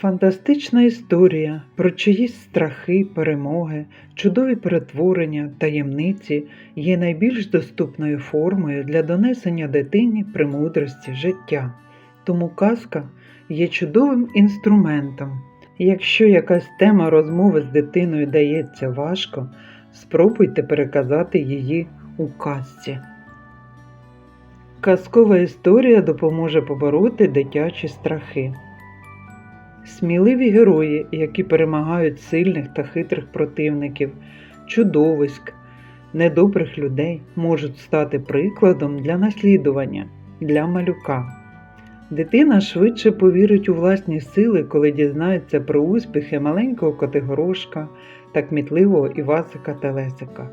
Фантастична історія про чиїсь страхи, перемоги, чудові перетворення, таємниці є найбільш доступною формою для донесення дитині премудрості життя. Тому казка є чудовим інструментом. Якщо якась тема розмови з дитиною дається важко, спробуйте переказати її у казці. Казкова історія допоможе побороти дитячі страхи. Сміливі герої, які перемагають сильних та хитрих противників, чудовиськ, недобрих людей, можуть стати прикладом для наслідування для малюка. Дитина швидше повірить у власні сили, коли дізнається про успіхи маленького котигорошка та кмітливого Івасика та Лесика.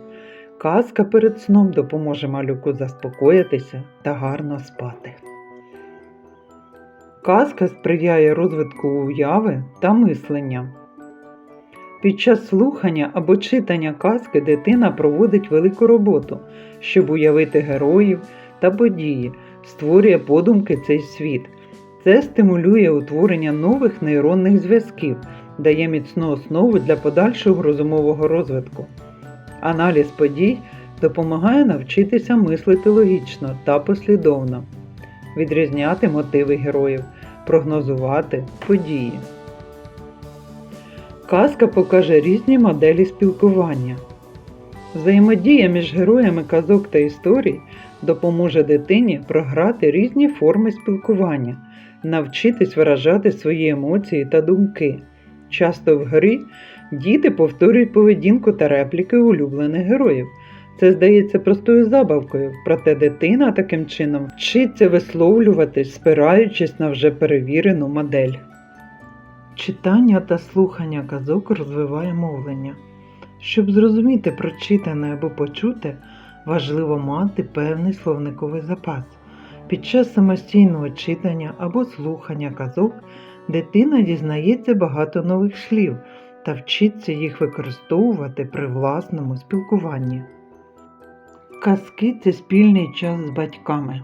Казка перед сном допоможе малюку заспокоїтися та гарно спати. Казка сприяє розвитку уяви та мислення. Під час слухання або читання казки дитина проводить велику роботу, щоб уявити героїв та події, створює подумки цей світ. Це стимулює утворення нових нейронних зв'язків, дає міцну основу для подальшого розумового розвитку. Аналіз подій допомагає навчитися мислити логічно та послідовно, відрізняти мотиви героїв, прогнозувати події. Казка покаже різні моделі спілкування. Взаємодія між героями казок та історій допоможе дитині програти різні форми спілкування, навчитись виражати свої емоції та думки. Часто в грі діти повторюють поведінку та репліки улюблених героїв. Це здається простою забавкою, проте дитина таким чином вчиться висловлюватись, спираючись на вже перевірену модель. Читання та слухання казок розвиває мовлення. Щоб зрозуміти прочитане або почуте, важливо мати певний словниковий запас. Під час самостійного читання або слухання казок дитина дізнається багато нових слів та вчиться їх використовувати при власному спілкуванні. Казки це спільний час з батьками.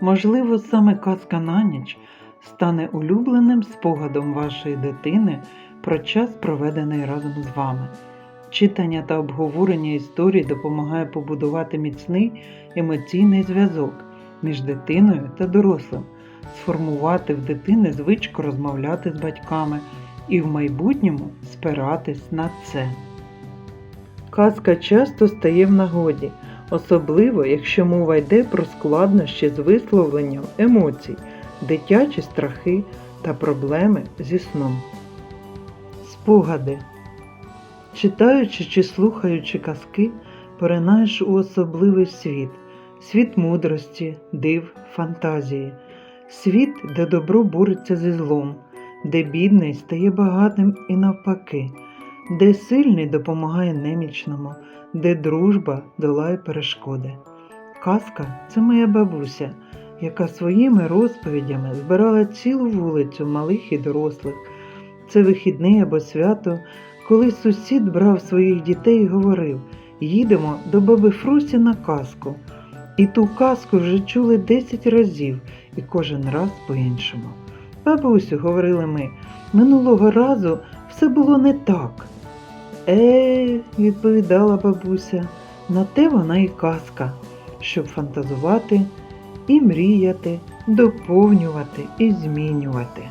Можливо, саме казка на ніч стане улюбленим спогадом вашої дитини про час, проведений разом з вами. Читання та обговорення історій допомагає побудувати міцний емоційний зв'язок між дитиною та дорослим, сформувати в дитини звичку розмовляти з батьками і в майбутньому спиратись на це. Казка часто стає в нагоді, особливо якщо мова йде про складнощі з висловленням емоцій, дитячі страхи та проблеми зі сном. Спогади. Читаючи чи слухаючи казки, поринаєш у особливий світ, світ мудрості, див, фантазії, світ, де добро бореться зі злом, де бідний стає багатим і навпаки, де сильний допомагає немічному, де дружба долає перешкоди. Казка це моя бабуся, яка своїми розповідями збирала цілу вулицю малих і дорослих. Це вихідний або свято, коли сусід брав своїх дітей і говорив їдемо до баби Фрусі на казку. І ту казку вже чули 10 разів і кожен раз по-іншому. Бабусю, говорили ми, минулого разу все було не так. Е, відповідала бабуся, на те вона і казка, щоб фантазувати і мріяти, доповнювати і змінювати.